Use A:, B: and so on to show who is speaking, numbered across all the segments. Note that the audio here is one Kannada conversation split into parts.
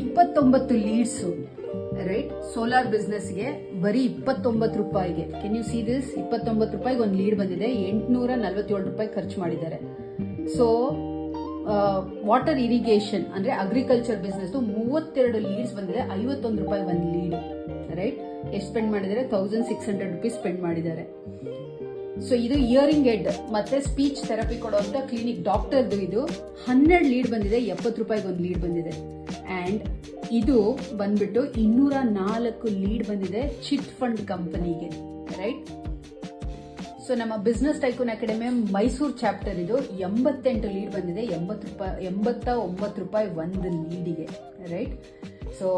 A: ಇಪ್ಪತ್ತೊಂಬತ್ತು ಲೀಡ್ಸು ರೈಟ್ ಸೋಲಾರ್ ಬಿಸ್ನೆಸ್ಗೆ ಬರೀ ಇಪ್ಪತ್ತೊಂಬತ್ತು ರೂಪಾಯಿಗೆ. ಕೆನ್ ಯು ಸಿ ದಿಸ್ ಇಪ್ಪತ್ತೊಂಬತ್ತು ರೂಪಾಯಿಗೆ ಒಂದು ಲೀಡ್ ಬಂದಿದೆ. ಎಂಟುನೂರ ನಲ್ವತ್ತೇಳು ರೂಪಾಯಿ ಖರ್ಚು ಮಾಡಿದ್ದಾರೆ. ಸೊ ವಾಟರ್ ಇರಿಗೇಷನ್ ಅಂದ್ರೆ ಅಗ್ರಿಕಲ್ಚರ್ ಬಿಸ್ನೆಸ್ ಮೂವತ್ತೆರಡು ಲೀಡ್ಸ್ ಬಂದಿದೆ. ಐವತ್ತೊಂದು ರೂಪಾಯಿ ಒಂದು ಲೀಡ್ ರೈಟ್ ಎಷ್ಟು ಸ್ಪೆಂಡ್ ಮಾಡಿದ್ದಾರೆ? Thousand six hundred rupees spend ಮಾಡಿದ್ದಾರೆ. ಸೊ ಇದು ಇಯರಿಂಗ್ ಎಡ್ ಮತ್ತೆ ಸ್ಪೀಚ್ ಥೆರಪಿ ಕೊಡುವಂತ ಕ್ಲಿನಿಕ್ ಡಾಕ್ಟರ್ದು ಇದು. ಹನ್ನೆರಡು ಲೀಡ್ ಬಂದಿದೆ, ಎಪ್ಪತ್ತು ರೂಪಾಯಿಗೆ ಒಂದು ಲೀಡ್ ಬಂದಿದೆ. ಅಂಡ್ ಇದು ಬಂದ್ಬಿಟ್ಟು ಇನ್ನೂರ ನಾಲ್ಕು ಲೀಡ್ ಬಂದಿದೆ ಚಿಟ್ ಫಂಡ್ ಕಂಪನಿಗೆ ರೈಟ್ ಸೊ ನಮ್ಮ business tycoon academy Mysuru chapter ಇದು ಎಂಬತ್ತೆಂಟು ಲೀಡ್ ಬಂದಿದೆ, ಎಂಬತ್ತು ರೂಪಾಯಿ, ಎಂಬತ್ತ ಒಂಬತ್ತು ರೂಪಾಯಿ ಒಂದು ಲೀಡಿಗೆ ರೈಟ್ ಸೊ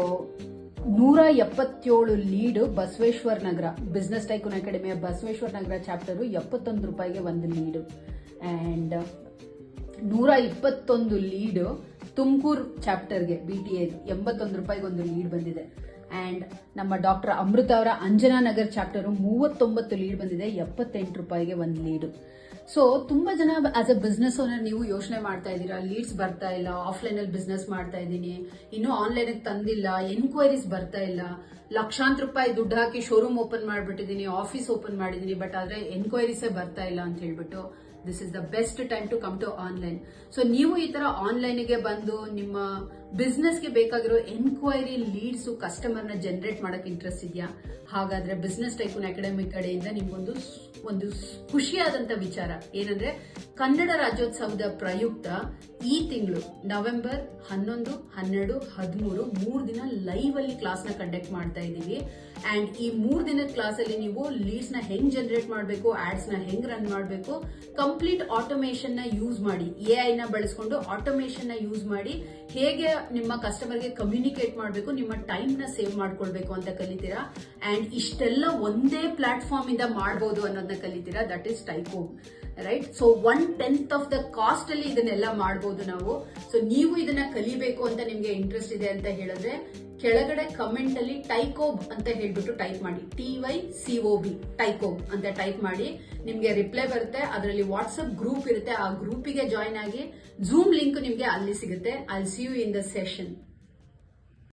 A: ನೂರ ಎಪ್ಪತ್ತೇಳು lead Basaveshwara Nagar. Business tycoon ಅಕಾಡೆಮಿಯ ಬಸವೇಶ್ವರ ನಗರ ಚಾಪ್ಟರು ಎಪ್ಪತ್ತೊಂದು ರೂಪಾಯಿಗೆ ಒಂದು ಲೀಡು. ಆ್ಯಂಡ್ ನೂರ ಇಪ್ಪತ್ತೊಂದು ಲೀಡ್ ತುಮಕೂರು ಚಾಪ್ಟರ್ಗೆ ಬಿ ಟಿ ಎ ಎಂಬತ್ತೊಂದು ರೂಪಾಯಿಗೆ ಒಂದು ಲೀಡ್ ಬಂದಿದೆ. ಆ್ಯಂಡ್ ನಮ್ಮ ಡಾಕ್ಟರ್ ಅಮೃತ ಅವರ ಅಂಜನಾ ನಗರ್ ಚಾಪ್ಟರು ಮೂವತ್ತೊಂಬತ್ತು ಲೀಡ್ ಬಂದಿದೆ, ಎಪ್ಪತ್ತೆಂಟು ರೂಪಾಯಿಗೆ ಒಂದು ಲೀಡು. ಸೊ ತುಂಬಾ ಜನ ಆಸ್ ಅ ಬಿಸ್ನೆಸ್ ಓನರ್ ನೀವು ಯೋಚನೆ ಮಾಡ್ತಾ ಇದ್ದೀರಾ? ಲೀಡ್ಸ್ ಬರ್ತಾ ಇಲ್ಲ ಆಫ್ಲೈನ್ ಅಲ್ಲಿ ಬಿಸ್ನೆಸ್ ಮಾಡ್ತಾ ಇದ್ದೀನಿ. ಇನ್ನು ಆನ್ಲೈನ್ ತಂದಿಲ್ಲ ಎನ್ಕ್ವೈರೀಸ್ ಬರ್ತಾ ಇಲ್ಲ. ಲಕ್ಷಾಂತರ ರೂಪಾಯಿ ದುಡ್ಡು ಹಾಕಿ ಶೋರೂಮ್ ಓಪನ್ ಮಾಡಿಬಿಟ್ಟಿದ್ದೀನಿ ಆಫೀಸ್ ಓಪನ್ ಮಾಡಿದ್ದೀನಿ ಬಟ್ ಆದ್ರೆ ಎನ್ಕ್ವೈರೀಸೇ ಬರ್ತಾ ಇಲ್ಲ ಅಂತ ಹೇಳ್ಬಿಟ್ಟು this is the best time to come to online so ನೀವು ಈ ತರ ಆನ್ಲೈನ್ಗೆ ಬಂದು ನಿಮ್ಮ ಬಿಸ್ನೆಸ್ಗೆ ಬೇಕಾಗಿರೋ ಎನ್ಕ್ವೈರಿ ಲೀಡ್ಸು ಕಸ್ಟಮರ್ನ ಜನರೇಟ್ ಮಾಡಕ್ ಇಂಟ್ರೆಸ್ಟ್ ಇದೆಯಾ? ಹಾಗಾದ್ರೆ ಬಿಸ್ನೆಸ್ ಟೈಕೂನ್ ಅಕಾಡೆಮಿ ಕಡೆಯಿಂದ ನಿಮ್ಗೊಂದು ಒಂದು ಖುಷಿಯಾದಂಥ ವಿಚಾರ. ಏನಂದ್ರೆ ಕನ್ನಡ ರಾಜ್ಯೋತ್ಸವದ ಪ್ರಯುಕ್ತ ಈ ತಿಂಗಳು, ನವೆಂಬರ್ ಹನ್ನೊಂದು, ಹನ್ನೆರಡು, ಹದಿಮೂರು, ಮೂರು ದಿನ ಲೈವ್ ಅಲ್ಲಿ ಕ್ಲಾಸ್ನ ಕಂಡಕ್ಟ್ ಮಾಡ್ತಾ ಇದ್ದೀವಿ. ಅಂಡ್ ಈ ಮೂರು ದಿನದ ಕ್ಲಾಸ್ ಅಲ್ಲಿ ನೀವು ಲೀಡ್ಸ್ನ ಹೆಂಗ್ ಜನರೇಟ್ ಮಾಡಬೇಕು ಆಡ್ಸ್ನ ಹೆಂಗ್ ರನ್ ಮಾಡಬೇಕು ಕಂಪ್ಲೀಟ್ ಆಟೋಮೇಷನ್ನ ಯೂಸ್ ಮಾಡಿ ಎ ಐನ ಬಳಸ್ಕೊಂಡು ಆಟೋಮೇಷನ್ನ ಯೂಸ್ ಮಾಡಿ, ಹೇಗೆ ನಿಮ್ಮ ಕಸ್ಟಮರ್ಗೆ ಕಮ್ಯುನಿಕೇಟ್ ಮಾಡಬೇಕು, ನಿಮ್ಮ ಟೈಮ್ನ ಸೇವ್ ಮಾಡ್ಕೊಳ್ಬೇಕು ಅಂತ ಕಲಿತೀರಾ. ಅಂಡ್ ಇಷ್ಟೆಲ್ಲ ಒಂದೇ ಪ್ಲಾಟ್ಫಾರ್ಮ್ ಇಂದ ಮಾಡಬಹುದು ಅನ್ನೋದನ್ನ ಕಲಿತೀರಾ? That is Tyco right so one tenth of the cost ಅಲ್ಲಿ ಇದನ್ನೆಲ್ಲ ಮಾಡ್ಬೋದು ನಾವು. ಸೊ ನೀವು ಇದನ್ನ ಕಲಿಬೇಕು ಅಂತ ನಿಮ್ಗೆ ಇಂಟ್ರೆಸ್ಟ್ ಇದೆ ಅಂತ ಹೇಳಿದ್ರೆ, ಕೆಳಗಡೆ ಕಮೆಂಟ್ ಅಲ್ಲಿ ಟೈಕೋಬ್ ಅಂತ ಹೇಳ್ಬಿಟ್ಟು ಟೈಪ್ ಮಾಡಿ. T Y C O B ಟೈಕೋಬ್ ಅಂತ ಟೈಪ್ ಮಾಡಿ. ನಿಮ್ಗೆ ರಿಪ್ಲೈ ಬರುತ್ತೆ. ಅದರಲ್ಲಿ ವಾಟ್ಸ್ಆಪ್ ಗ್ರೂಪ್ ಇರುತ್ತೆ. ಆ ಗ್ರೂಪಿಗೆ ಜಾಯ್ನ್ ಆಗಿ ಜೂಮ್ ಲಿಂಕ್ ನಿಮ್ಗೆ ಅಲ್ಲಿ ಸಿಗುತ್ತೆ. I see you in the session